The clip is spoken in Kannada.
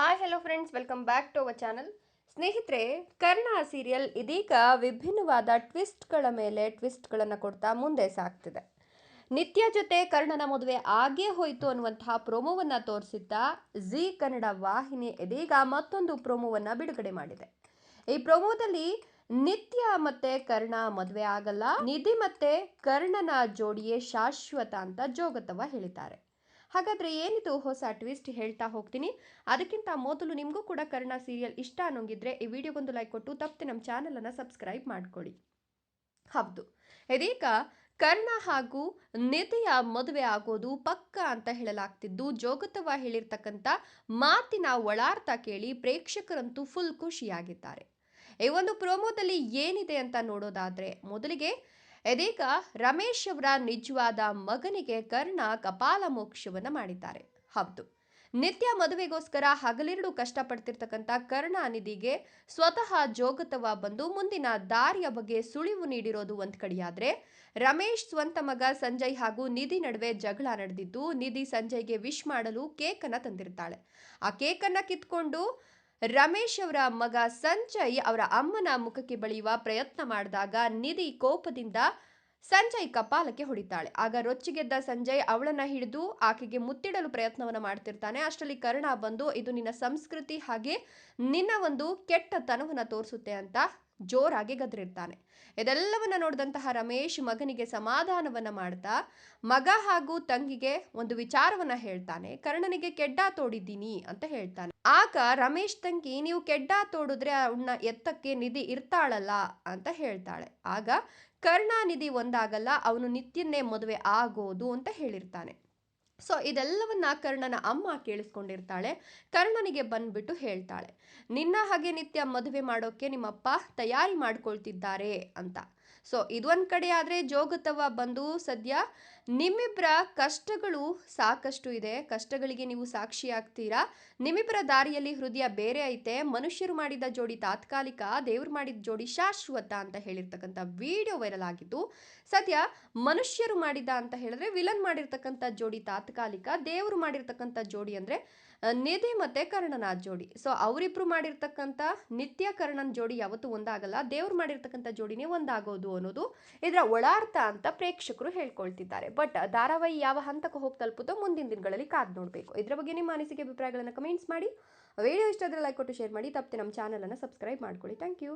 Hi hello friends welcome back to our channel ಸ್ನೇಹಿತರೆ ಕರ್ಣ ಸೀರಿಯಲ್ ಇದೀಗ ವಿಭಿನ್ನವಾದ ಟ್ವಿಸ್ಟ್ಗಳ ಮೇಲೆ ಟ್ವಿಸ್ಟ್ಗಳನ್ನು ಕೊಡ್ತಾ ಮುಂದೆ ಸಾಗ್ತಿದೆ. ನಿತ್ಯ ಜೊತೆ ಕರ್ಣನ ಮದುವೆ ಆಗೇ ಹೋಯಿತು ಅನ್ನುವಂತಹ ಪ್ರೋಮೋವನ್ನು ತೋರಿಸಿದ್ದ ಜಿ ಕನ್ನಡ ವಾಹಿನಿ ಇದೀಗ ಮತ್ತೊಂದು ಪ್ರೋಮೋವನ್ನು ಬಿಡುಗಡೆ ಮಾಡಿದೆ. ಈ ಪ್ರೋಮೋದಲ್ಲಿ ನಿತ್ಯ ಮತ್ತೆ ಕರ್ಣ ಮದುವೆ ಆಗಲ್ಲ, ನಿಧಿ ಮತ್ತೆ ಕರ್ಣನ ಜೋಡಿಯೇ ಶಾಶ್ವತ ಅಂತ ಜೋಗತವ ಹೇಳಿದ್ದಾರೆ. ಹಾಗಾದ್ರೆ ಏನಿದು ಹೊಸ ಟ್ವಿಸ್ಟ್ ಹೇಳ್ತಾ ಹೋಗ್ತೀನಿ. ಅದಕ್ಕಿಂತ ಮೊದಲು ನಿಮಗೂ ಕೂಡ ಕರ್ಣ ಸೀರಿಯಲ್ ಇಷ್ಟ ಅನ್ನೋಂಗಿದ್ರೆ ಈ ವಿಡಿಯೋಗೊಂದು ಲೈಕ್ ಕೊಟ್ಟು ತಪ್ಪದೆ ನಮ್ಮ ಚಾನಲನ್ನು ಸಬ್ಸ್ಕ್ರೈಬ್ ಮಾಡ್ಕೊಳ್ಳಿ. ಹೌದು. ಇದೀಗ ಕರ್ಣ ಹಾಗೂ ನಿಧಿಯ ಮದುವೆ ಆಗೋದು ಪಕ್ಕ ಅಂತ ಹೇಳಲಾಗ್ತಿದ್ದು. ಜೋಗತವ ಹೇಳಿರ್ತಕ್ಕಂಥ ಮಾತಿನ ಒಳಾರ್ಥ ಕೇಳಿ ಪ್ರೇಕ್ಷಕರಂತೂ ಫುಲ್ ಖುಷಿಯಾಗಿದ್ದಾರೆ. ಈ ಒಂದು ಪ್ರೋಮೋದಲ್ಲಿ ಏನಿದೆ ಅಂತ ನೋಡೋದಾದ್ರೆ ಮೊದಲಿಗೆ ಇದೀಗ ರಮೇಶ್ ಅವರ ನಿಜವಾದ ಮಗನಿಗೆ ಕರ್ಣ ಕಪಾಲ ಮೋಕ್ಷವನ್ನು ಮಾಡಿದ್ದಾರೆ. ಹೌದು. ನಿತ್ಯ ಮದುವೆಗೋಸ್ಕರ ಹಗಲಿರುಳು ಕಷ್ಟಪಡ್ತಿರ್ತಕ್ಕಂಥ ಕರ್ಣ ನಿಧಿಗೆ ಸ್ವತಃ ಜೋಗತವ ಬಂದು ಮುಂದಿನ ದಾರಿಯ ಬಗ್ಗೆ ಸುಳಿವು ನೀಡಿರೋದು ಒಂದ್ ಕಡೆಯಾದ್ರೆ, ರಮೇಶ್ ಸ್ವಂತ ಮಗ ಸಂಜಯ್ ಹಾಗೂ ನಿಧಿ ನಡುವೆ ಜಗಳ ನಡೆದಿದ್ದು, ನಿಧಿ ಸಂಜಯ್ಗೆ ವಿಶ್ ಮಾಡಲು ಕೇಕ್ ತಂದಿರ್ತಾಳೆ. ಆ ಕೇಕ್ ಅನ್ನ ಕಿತ್ಕೊಂಡು ರಮೇಶ್ ಅವರ ಮಗ ಸಂಜಯ್ ಅವರ ಅಮ್ಮನ ಮುಖಕ್ಕೆ ಬಳಿಯುವ ಪ್ರಯತ್ನ ಮಾಡಿದಾಗ ನಿಧಿ ಕೋಪದಿಂದ ಸಂಜಯ್ ಕಪಾಲಕ್ಕೆ ಹೊಡಿತಾಳೆ. ಆಗ ರೊಚ್ಚಿಗೆದ್ದ ಸಂಜಯ್ ಅವಳನ್ನ ಹಿಡಿದು ಆಕೆಗೆ ಮುತ್ತಿಡಲು ಪ್ರಯತ್ನವನ್ನ ಮಾಡ್ತಿರ್ತಾನೆ. ಅಷ್ಟರಲ್ಲಿ ಕರ್ಣ ಬಂದು, ಇದು ನಿನ್ನ ಸಂಸ್ಕೃತಿ, ಹಾಗೆ ನಿನ್ನ ಒಂದು ಕೆಟ್ಟತನವನ್ನ ತೋರಿಸುತ್ತೆ ಅಂತ ಜೋರಾಗಿ ಗದರಿರ್ತಾನೆ. ಇದೆಲ್ಲವನ್ನ ನೋಡಿದಂತಹ ರಮೇಶ್ ಮಗನಿಗೆ ಸಮಾಧಾನವನ್ನ ಮಾಡ್ತಾ, ಮಗ ಹಾಗೂ ತಂಗಿಗೆ ಒಂದು ವಿಚಾರವನ್ನ ಹೇಳ್ತಾನೆ. ಕರ್ಣನಿಗೆ ಕೆಡ್ಡ ತೋಡಿದ್ದೀನಿ ಅಂತ ಹೇಳ್ತಾನೆ. ಆಗ ರಮೇಶ್ ತಂಗಿ, ನೀವು ಕೆಡ್ಡ ತೋಡಿದ್ರೆ ಅವನ್ನ ಎತ್ತಕ್ಕೆ ನಿಧಿ ಇರ್ತಾಳಲ್ಲ ಅಂತ ಹೇಳ್ತಾಳೆ. ಆಗ ಕರುಣಾನಿಧಿ ಒಂದಾಗಲ್ಲ, ಅವನು ನಿತ್ಯನ್ನೇ ಮದುವೆ ಆಗೋದು ಅಂತ ಹೇಳಿರ್ತಾನೆ. ಸೊ ಇದೆಲ್ಲವನ್ನ ಕರ್ಣನ ಅಮ್ಮ ಕೇಳಿಸ್ಕೊಂಡಿರ್ತಾಳೆ. ಕರ್ಣನಿಗೆ ಬಂದ್ಬಿಟ್ಟು ಹೇಳ್ತಾಳೆ, ನಿನ್ನ ಹಾಗೆ ನಿತ್ಯ ಮದುವೆ ಮಾಡೋಕೆ ನಿಮ್ಮಪ್ಪ ತಯಾರಿ ಮಾಡ್ಕೊಳ್ತಿದ್ದಾರೆ ಅಂತ. ಸೊ ಇದೊಂದು ಕಡೆ ಆದರೆ ಜೋಗತವ ಬಂದು ಸದ್ಯ ನಿಮ್ಮಿಬ್ಬರ ಕಷ್ಟಗಳು ಸಾಕಷ್ಟು ಇದೆ. ಕಷ್ಟಗಳಿಗೆ ನೀವು ಸಾಕ್ಷಿ ಆಗ್ತೀರಾ? ನಿಮ್ಮಿಬ್ಬರ ದಾರಿಯಲ್ಲಿ ಹೃದಯ ಬೇರೆ ಐತೆ. ಮನುಷ್ಯರು ಮಾಡಿದ ಜೋಡಿ ತಾತ್ಕಾಲಿಕ, ದೇವ್ರು ಮಾಡಿದ ಜೋಡಿ ಶಾಶ್ವತ ಅಂತ ಹೇಳಿರ್ತಕ್ಕಂಥ ವಿಡಿಯೋ ವೈರಲ್ ಆಗಿದ್ದು, ಸದ್ಯ ಮನುಷ್ಯರು ಮಾಡಿದ ಅಂತ ಹೇಳಿದ್ರೆ ವಿಲನ್ ಮಾಡಿರ್ತಕ್ಕಂಥ ಜೋಡಿ ತಾತ್ಕಾಲಿಕ, ದೇವರು ಮಾಡಿರ್ತಕ್ಕಂಥ ಜೋಡಿ ಅಂದರೆ ನಿಧಿ ಮತ್ತೆ ಕರ್ಣನ ಜೋಡಿ. ಸೊ ಅವರಿಬ್ರು ಮಾಡಿರ್ತಕ್ಕಂಥ ನಿತ್ಯ ಕರ್ಣನ್ ಜೋಡಿ ಯಾವತ್ತೂ ಒಂದಾಗಲ್ಲ, ದೇವ್ರು ಮಾಡಿರ್ತಕ್ಕಂಥ ಜೋಡಿನೇ ಒಂದಾಗೋದು. ಅನ್ನೋದು ಇದರ ಒಳಾರ್ಥ ಅಂತ ಪ್ರೇಕ್ಷಕರು ಹೇಳ್ಕೊಳ್ತಿದ್ದಾರೆ. ಬಟ್ ಧಾರಾವಾಹಿ ಯಾವ ಹಂತಕ್ಕೆ ಹೋಗಿ ತಲುಪುತ್ತೋ ಮುಂದಿನ ದಿನಗಳಲ್ಲಿ ಕಾದು ನೋಡಬೇಕು. ಇದರ ಬಗ್ಗೆ ನಿಮ್ಮ ಅನಿಸಿಕೆ, ಅಭಿಪ್ರಾಯಗಳನ್ನು ಕಮೆಂಟ್ಸ್ ಮಾಡಿ. ವಿಡಿಯೋ ಇಷ್ಟ ಆದರೆ ಲೈಕ್ ಕೊಟ್ಟು ಶೇರ್ ಮಾಡಿ. ತಪ್ಪದೆ ನಮ್ಮ ಚಾನಲನ್ನು ಸಬ್ಸ್ಕ್ರೈಬ್ ಮಾಡ್ಕೊಳ್ಳಿ. Thank you